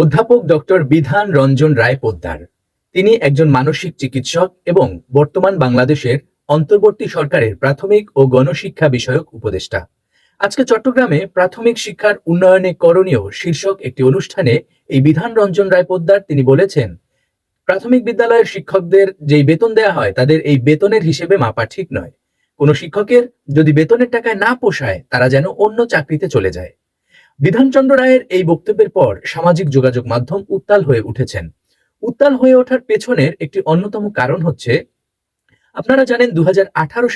অধ্যাপক ডক্টর বিধান রঞ্জন রায় পোদ্দার। তিনি একজন মানসিক চিকিৎসক এবং বর্তমান বাংলাদেশের অন্তর্বর্তী সরকারের প্রাথমিক ও গণশিক্ষা বিষয়ক উপদেষ্টা। আজকে চট্টগ্রামে প্রাথমিক শিক্ষার উন্নয়নে করণীয় শীর্ষক একটি অনুষ্ঠানে এই বিধান রঞ্জন রায় পোদ্দার তিনি বলেছেন, প্রাথমিক বিদ্যালয়ের শিক্ষকদের যেই বেতন দেয়া হয়, তাদের এই বেতনের হিসেবে মাপা ঠিক নয়। কোনো শিক্ষকের যদি বেতনের টাকায় না পোষায়, তারা যেন অন্য চাকরিতে চলে যায়। বিধানচন্দ্র রায়ের এই বক্তব্যের পর সামাজিক যোগাযোগ মাধ্যম উত্তাল হয়ে উঠেছেন। উত্তাল হয়ে ওঠার পেছনের একটি অন্যতম কারণ হচ্ছে, আপনারা জানেন দু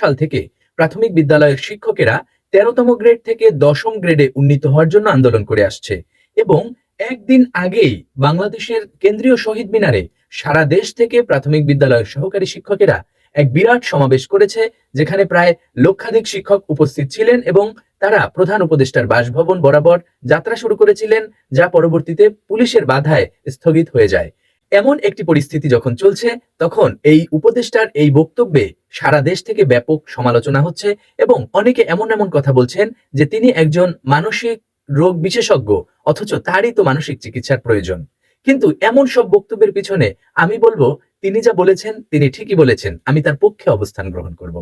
সাল থেকে প্রাথমিক বিদ্যালয়ের শিক্ষকেরা তেরোতম গ্রেড থেকে দশম গ্রেডে উন্নীত হওয়ার জন্য আন্দোলন করে আসছে এবং একদিন আগেই বাংলাদেশের কেন্দ্রীয় শহীদ মিনারে সারা দেশ থেকে প্রাথমিক বিদ্যালয়ের সহকারী শিক্ষকেরা এক বিরাট সমাবেশ করেছে, যেখানে প্রায় লক্ষাধিক শিক্ষক উপস্থিত ছিলেন এবং তারা প্রধান উপদেষ্টার বাসভবন বরাবর যাত্রা শুরু করেছিলেন, যা পরবর্তীতে পুলিশের বাধায় স্থগিত হয়ে যায়। এমন একটি পরিস্থিতি যখন চলছে, তখন এই উপদেষ্টার এই বক্তব্যে সারা দেশ থেকে ব্যাপক সমালোচনা হচ্ছে এবং অনেকে এমন এমন কথা বলছেন যে তিনি একজন মানসিক রোগ বিশেষজ্ঞ, অথচ তারই তো মানসিক চিকিৎসার প্রয়োজন। কিন্তু এমন সব বক্তব্যের পিছনে আমি বলব, তিনি যা বলেছেন, তিনি ঠিকই বলেছেন। আমি তার পক্ষে অবস্থান গ্রহণ করব।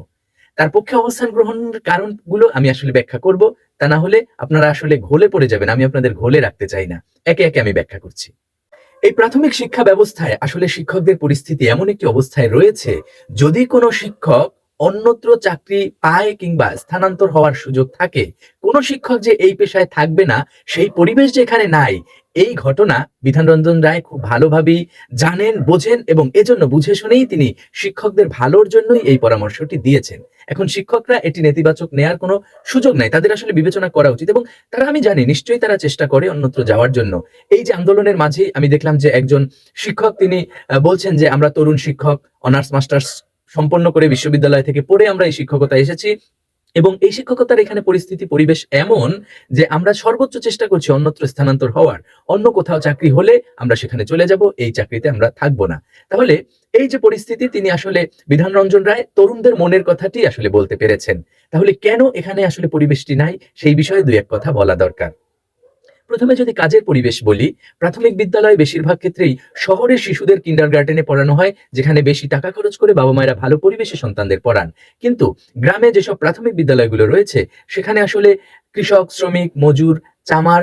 তার পক্ষে অবস্থান গ্রহণের কারণগুলো আমি আসলে ব্যাখ্যা করব। তা না হলে আপনারা আসলে ঘোলে পড়ে যাবেন, আমি আপনাদের ঘোলে রাখতে চাই না। একে একে আমি ব্যাখ্যা করছি। এই প্রাথমিক শিক্ষা ব্যবস্থায় আসলে শিক্ষকদের পরিস্থিতি এমন একটি অবস্থায় রয়েছে, যদি কোনো শিক্ষক অন্যত্র চাকরি পায় কিংবা স্থানান্তর হওয়ার সুযোগ থাকে, কোনো শিক্ষক যে এই পেশায় থাকবে না, সেই পরিবেশ যেখানে নাই, এই ঘটনা বিধানরঞ্জন রায় খুব ভালোভাবেই জানেন, বোঝেন এবং এজন্য বুঝে শুনেই তিনি শিক্ষকদের ভালোর জন্যই এই পরামর্শটি দিয়েছেন। এখন শিক্ষকরা এটি নেতিবাচক নেয়ার কোনো সুযোগ নাই, তাদের আসলে বিবেচনা করা উচিত এবং তারা আমি জানি নিশ্চয়ই তারা চেষ্টা করে অন্যত্র যাওয়ার জন্য। এই যে আন্দোলনের মাঝেই আমি দেখলাম যে একজন শিক্ষক তিনি বলছেন যে আমরা তরুণ শিক্ষক, অনার্স, মাস্টার্স সম্পন্ন করে বিশ্ববিদ্যালয় থেকে পড়ে আমরা এই শিক্ষকতা এসেছি। এবং এই শিক্ষকতার এখানে পরিস্থিতি, পরিবেশ এমন যে আমরা সর্বোচ্চ চেষ্টা করছি অন্যত্র স্থানান্তর হওয়ার। অন্য কোথাও চাকরি হলে আমরা সেখানে চলে যাব, এই চাকরিতে আমরা থাকব না। তাহলে এই যে পরিস্থিতি, তিনি আসলে বিধান রঞ্জন রায় তরুণদের মনের কথাটি আসলে বলতে পেরেছেন। তাহলে কেন এখানে আসলে পরিবেশটি নাই? সেই বিষয়ে দুই এক কথা বলা দরকার। প্রথমে যদি কাজের পরিবেশ বলি, প্রাথমিক বিদ্যালয়ে বেশিরভাগ ক্ষেত্রেই শহরের শিশুদের কিন্ডার গার্ডেনে পড়ানো হয়, যেখানে বেশি টাকা খরচ করে বাবা মায়েরা ভালো পরিবেশে সন্তানদের পড়ান। কিন্তু গ্রামে যেসব প্রাথমিক বিদ্যালয়গুলো রয়েছে, সেখানে আসলে কৃষক, শ্রমিক, মজুর, চামার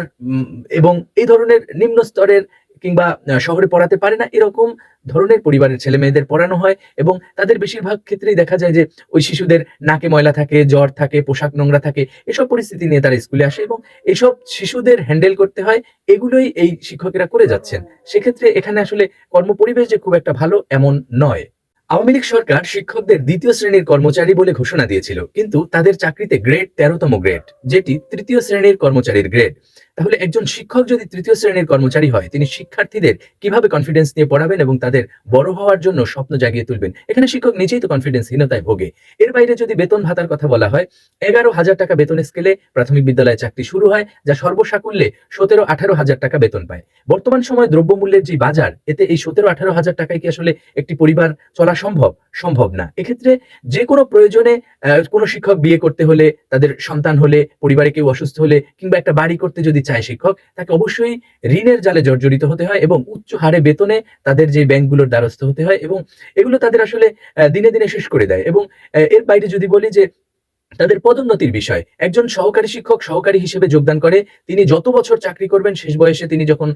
এবং এই ধরনের নিম্ন স্তরের কিংবা শহরে পড়াতে পারে না এরকম ধরনের পরিবারের ছেলে মেয়েদের পড়ানো হয় এবং তাদের বেশিরভাগ ক্ষেত্রেই দেখা যায় যে ওই শিশুদের নাকে ময়লা থাকে, জ্বর থাকে, পোশাক নোংরা থাকে, এসব পরিস্থিতি নিয়ে তারা স্কুলে আসে এবং এসব শিশুদের হ্যান্ডেল করতে হয়, এগুলোই এই শিক্ষকেরা করে যাচ্ছেন। সেক্ষেত্রে এখানে আসলে কর্মপরিবেশ যে খুব একটা ভালো এমন নয়। আওয়ামী লীগ সরকার শিক্ষকদের দ্বিতীয় শ্রেণির কর্মচারী বলে ঘোষণা দিয়েছিল, কিন্তু তাদের চাকরিতে গ্রেড তেরোতম গ্রেড, যেটি তৃতীয় শ্রেণির কর্মচারীর গ্রেড। তাহলে একজন শিক্ষক যদি তৃতীয় শ্রেণির কর্মচারী হয়, তিনি শিক্ষার্থীদের কীভাবে কনফিডেন্স নিয়ে পড়াবেন এবং তাদের বড় হওয়ার জন্য স্বপ্ন জাগিয়ে তুলবেন? এখানে শিক্ষক নিজেই তো কনফিডেন্সহীনতায় ভোগে। এর বাইরে যদি বেতন ভাতার কথা বলা হয়, এগারো হাজার টাকা বেতন স্কেলে প্রাথমিক বিদ্যালয়ে চাকরি শুরু হয়, যা সর্বসাকুল্যে সতেরো আঠারো হাজার টাকা বেতন পায়। বর্তমান সময় দ্রব্যমূল্যের যে বাজার, এতে এই সতেরো আঠারো হাজার টাকায় কি আসলে একটি পরিবার চলা সম্ভব? সম্ভব না। এক্ষেত্রে যে কোনো প্রয়োজনে কোনো শিক্ষক বিয়ে করতে হলে, তাদের সন্তান হলে, পরিবারে কেউ অসুস্থ হলে, কিংবা একটা বাড়ি করতে যদি চায় শিক্ষক, তাকে অবশ্যই ঋণের জালে জর্জরিত হতে হয় এবং উচ্চ হারে বেতনে তাদের যে ব্যাংকগুলোর দ্বারস্থ হতে হয় এবং এগুলো তাদের আসলে দিনে দিনে শেষ করে দেয় এবং এর বাইরে যদি বলি যে তাদের পদোন্নতির বিষয়। একজন সহকারী শিক্ষক সহকারী হিসেবে যোগদান করে, তিনি যত বছর চাকরি করবেন, শেষ বয়সে তিনি যখন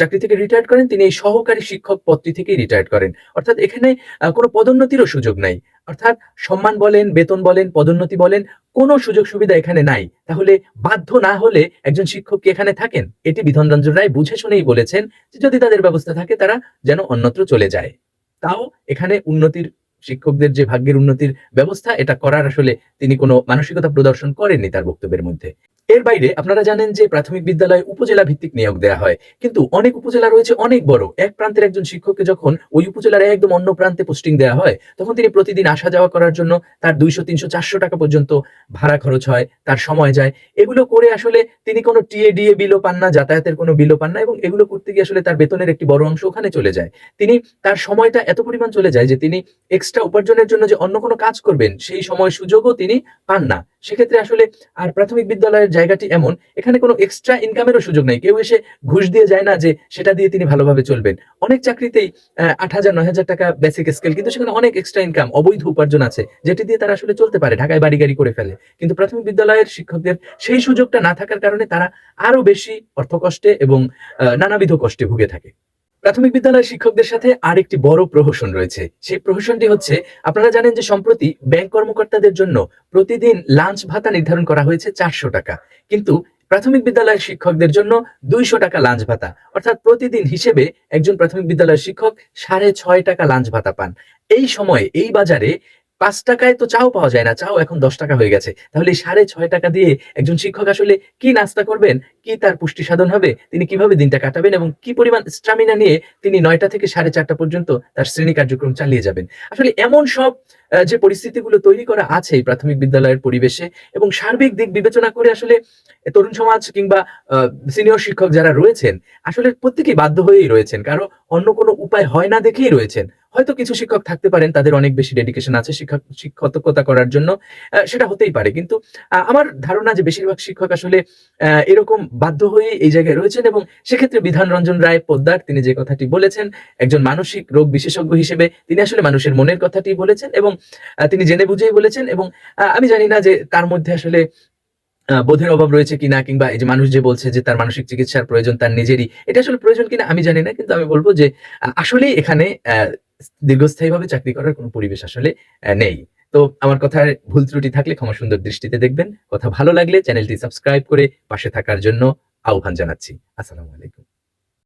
চাকরি থেকে রিটায়ার করেন, তিনি এই সহকারী শিক্ষক পদটি থেকেই রিটায়ার করেন। অর্থাৎ এখানে কোনো পদোন্নতিরও সুযোগ নাই। অর্থাৎ সম্মান বলেন, বেতন বলেন, পদোন্নতি বলেন, কোনো সুযোগ সুবিধা এখানে নাই। তাহলে বাধ্য না হলে একজন শিক্ষক কি এখানে থাকেন? এটি বিধান রঞ্জন রায় বুঝে শুনেই বলেছেন যে যদি তাদের ব্যবস্থা থাকে, তারা যেন অন্যত্র চলে যায়। তাও এখানে উন্নতির শিক্ষকদের যে ভাগ্যের উন্নতির ব্যবস্থা, এটা করার আসলে তিনি কোনো মানসিকতা প্রদর্শন করেননি তার বক্তব্যের মধ্যে। এর বাইরে আপনারা জানেন যে প্রাথমিক বিদ্যালয়ে উপজেলা ভিত্তিক নিয়োগ দেওয়া হয়। কিন্তু অনেক উপজেলা রয়েছে অনেক বড়। এক প্রান্তের একজন শিক্ষককে যখন ওই উপজেলার একদম অন্য প্রান্তে পোস্টিং দেওয়া হয়, তখন তিনি প্রতিদিন আসা যাওয়া করার জন্য তার দুইশো, তিনশো, চারশো টাকা পর্যন্ত ভাড়া খরচ হয়, তার সময় যায়। এগুলো করে আসলে তিনি কোনো টিএ, ডিএ বিলও পান না, যাতায়াতের কোনো বিলও পান না এবং এগুলো করতে গিয়ে আসলে তার বেতনের একটি বড় অংশ ওখানে চলে যায়। তিনি তার সময়টা এত পরিমাণ চলে যায় যে তিনি এক্সট্রা উপার্জনের জন্য যে অন্য কোনো কাজ করবেন, সেই সময় সুযোগও তিনি পান না। সেক্ষেত্রে আসলে আর প্রাথমিক বিদ্যালয়ের জায়গাটি এমন, এখানে কোনো এক্সট্রা ইনকামেরও সুযোগ নেই। কেউ এসে ঘুষ দিয়ে যায় না যে সেটা দিয়ে তিনি ভালোভাবে চলবেন। অনেক চাকরিতেই আট হাজার, নয় হাজার টাকা বেসিক স্কেল কিন্তু সেখানে অনেক এক্সট্রা ইনকাম অবৈধ উপার্জন আছে, যেটি দিয়ে তারা আসলে চলতে পারে, ঢাকায় বাড়ি গাড়ি করে ফেলে। কিন্তু প্রাথমিক বিদ্যালয়ের শিক্ষকদের সেই সুযোগটা না থাকার কারণে তারা আরও বেশি অর্থকষ্টে এবং নানাবিধ কষ্টে ভুগে থাকে। প্রাথমিক বিদ্যালয়ের শিক্ষকদের সাথে আরেকটি বড় প্রহসন রয়েছে। সেই প্রহসনটি হচ্ছে, আপনারা জানেন যে সম্প্রতি ব্যাংক কর্মকর্তাদের জন্য প্রতিদিন লাঞ্চ ভাতা নির্ধারণ করা হয়েছে চারশো টাকা। কিন্তু প্রাথমিক বিদ্যালয়ের শিক্ষকদের জন্য দুইশো টাকা লাঞ্চ ভাতা। অর্থাৎ প্রতিদিন হিসেবে একজন প্রাথমিক বিদ্যালয়ের শিক্ষক সাড়ে ছয় টাকা লাঞ্চ ভাতা পান। এই সময়, এই বাজারে পাঁচ টাকায় তো চাও পাওয়া যায় না, চাও এখন দশ টাকা হয়ে গেছে। তাহলে সাড়ে ছয় টাকা দিয়ে একজন শিক্ষক আসলে কি নাস্তা করবেন, কি তার পুষ্টি সাধন হবে, তিনি কীভাবে দিনটা কাটাবেন এবং কি পরিমাণ স্টামিনা নিয়ে তিনি নয়টা থেকে সাড়ে চারটা পর্যন্ত তার শ্রেণি কার্যক্রম চালিয়ে যাবেন। আসলে এমন সব যে পরিস্থিতিগুলো তৈরি করা আছে প্রাথমিক বিদ্যালয়ের পরিবেশে এবং সার্বিক দিক বিবেচনা করে আসলে তরুণ সমাজ কিংবা সিনিয়র শিক্ষক যারা রয়েছেন, আসলে প্রত্যেকেই বাধ্য হয়েই রয়েছেন। কারও অন্য কোনো উপায় হয় না দেখেই রয়েছেন। হয়তো কিছু শিক্ষক থাকতে পারেন, তাদের অনেক বেশি ডেডিকেশন আছে শিক্ষক, শিক্ষকতা করার জন্য সেটা হতেই পারে। কিন্তু আমার ধারণা যে বেশিরভাগ শিক্ষক আসলে এরকম বাধ্য হয়ে এই জায়গায় রয়েছেন এবং সেক্ষেত্রে বিধান রঞ্জন রায় পোদ্দার, তিনি যে কথাটি বলেছেন, একজন মানসিক রোগ বিশেষজ্ঞ হিসেবে তিনি আসলে মানুষের মনের কথাটি বলেছেন এবং তিনি জেনে বুঝেই বলেছেন এবং আমি জানি না যে তার মধ্যে আসলে বোধের অভাব রয়েছে কিনা কিংবা এই যে মানুষ যে বলছে যে তার মানসিক চিকিৎসার প্রয়োজন তার নিজেরই, এটা আসলে প্রয়োজন কিনা আমি জানি না, কিন্তু আমি বলব যে আসলেই এখানে দীর্ঘস্থায়ীভাবে চাকরি করার কোনো পরিবেশ আসলে নেই। তো আমার কথার ভুল ত্রুটি থাকলে ক্ষমা সুন্দর দৃষ্টিতে দেখবেন। কথা ভালো লাগলে চ্যানেলটি সাবস্ক্রাইব করে পাশে থাকার জন্য আহ্বান জানাচ্ছি। আসসালামু আলাইকুম।